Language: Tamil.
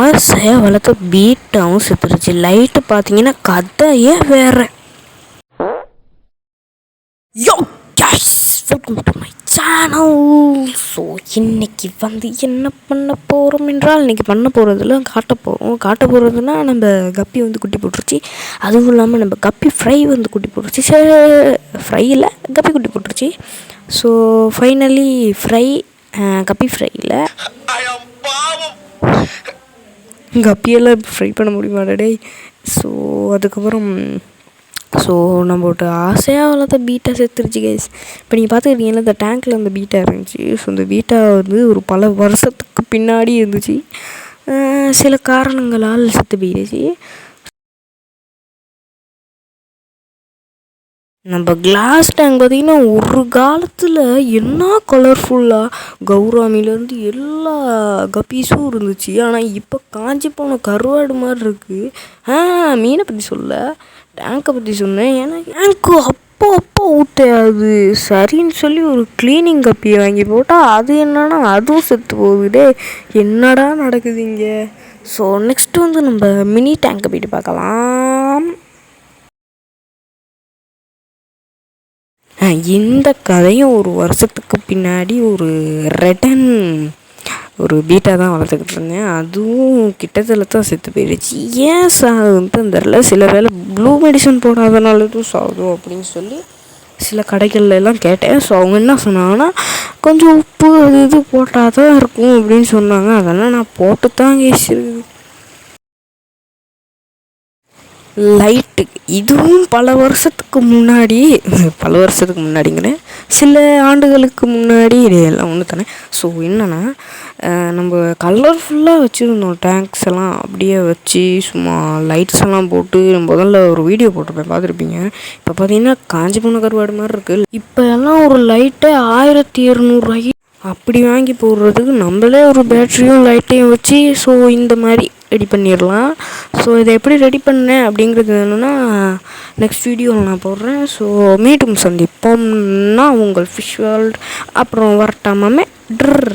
ஆசையாக வளர்த்த பீட்டாகவும் செத்துருச்சு. லைட்டு பார்த்தீங்கன்னா கதையே வேற. Yo guys welcome to my channel so இன்னைக்கு வந்து என்ன பண்ண போகிறோம் என்றால் இன்றைக்கி பண்ண போகிறதுல காட்ட போகிறோம் காட்ட போகிறதுனா நம்ம கப்பி வந்து குட்டி போட்டுருச்சு. அதுவும் இல்லாமல் நம்ம கப்பி ஃப்ரை வந்து குட்டி போட்டுருச்சு. ஃப்ரையில் கப்பி குட்டி போட்டுருச்சு. ஸோ ஃபைனலி ஃப்ரை கப்பி ஃப்ரையில் கப்பியெல்லாம் ஃப்ரை பண்ண முடியுமாடா டேய்? ஸோ அதுக்கப்புறம் ஸோ நம்மளோட ஆசையாக வளர்த்த பீட்டா செத்துருச்சு கைஸ் இப்போ நீங்கள் பார்த்துக்கிட்டீங்கன்னா இந்த டேங்க்கில் அந்த பீட்டா இருந்துச்சு. ஸோ இந்த பீட்டா வந்து ஒரு பல வருஷத்துக்கு பின்னாடி இருந்துச்சு. சில காரணங்களால் செத்து போயிடுச்சு நம்ம கிளாஸ் டேங்க் பார்த்திங்கன்னா ஒரு காலத்தில் என்ன கலர்ஃபுல்லாக கௌராமிலேருந்து எல்லா கப்பீஸும் இருந்துச்சு. ஆனால் இப்போ காஞ்சி போன கருவாடு மாதிரி இருக்குது ஆ மீனை பற்றி சொல்ல. டேங்கை பற்றி சொன்னேன். ஏன்னா டேங்க்கு அப்போ அப்போ ஊட்டையாது. சரின்னு சொல்லி ஒரு க்ளீனிங் கப்பியை வாங்கி போட்டால் அது என்னன்னா அதுவும் செத்து போகுது. என்னடா நடக்குது இங்கே? ஸோ நெக்ஸ்ட்டு வந்து நம்ம மினி டேங்கை போயிட்டு பார்க்கலாம். இந்த கதையும் ஒரு வருஷத்துக்கு பின்னாடி ஒரு ரெட்டன் ஒரு பீட்டா தான் வளர்த்துக்கிட்டு இருந்தேன். அதுவும் கிட்டத்தில் தான் செத்து போயிடுச்சு. ஏன் சாகுதுன்னு தெரில சில வேளை ப்ளூ மெடிசன் போடாதனால எதுவும் சாகுதோ அப்படின்னு சொல்லி சில கடைகள்ல எல்லாம் கேட்டேன். ஸோ அவங்க என்ன சொன்னாங்கன்னா கொஞ்சம் உப்பு அது இது போட்டால் தான் இருக்கும் அப்படின்னு சொன்னாங்க. அதெல்லாம் நான் போட்டு தான் கேசிருக்குது லைட்டு இதுவும் பல வருஷத்துக்கு முன்னாடி பல வருஷத்துக்கு முன்னாடிங்கிறேன் சில ஆண்டுகளுக்கு முன்னாடி இது எல்லாம் ஒன்று தானே. ஸோ என்னென்னா நம்ம கலர்ஃபுல்லாக வச்சுருந்தோம் டேங்க்ஸ் எல்லாம். அப்படியே வச்சு சும்மா லைட்ஸ் எல்லாம் போட்டு முதல்ல ஒரு வீடியோ போட்டிருப்பேன் பார்த்துருப்பீங்க. இப்போ பார்த்தீங்கன்னா காஞ்சி போன கருவாடு மாதிரி இருக்குது இப்போ எல்லாம் ஒரு லைட்டே ஆயிரத்தி இரநூறுவாய்க்கு அப்படி வாங்கி போடுறதுக்கு நம்மளே ஒரு பேட்டரியும் லைட்டையும் வச்சு ஸோ இந்த மாதிரி ரெடி பண்ணிடலாம். ஸோ இதை எப்படி ரெடி பண்ணேன் அப்படிங்கிறது என்னென்னா நெக்ஸ்ட் வீடியோவில் நான் போடுறேன். ஸோ மீட்டும் சந்திப்போம்னா உங்கள் ஃபிஷ் வேர்ல்ட் அப்புறம் வரட்டாமே ட்ர்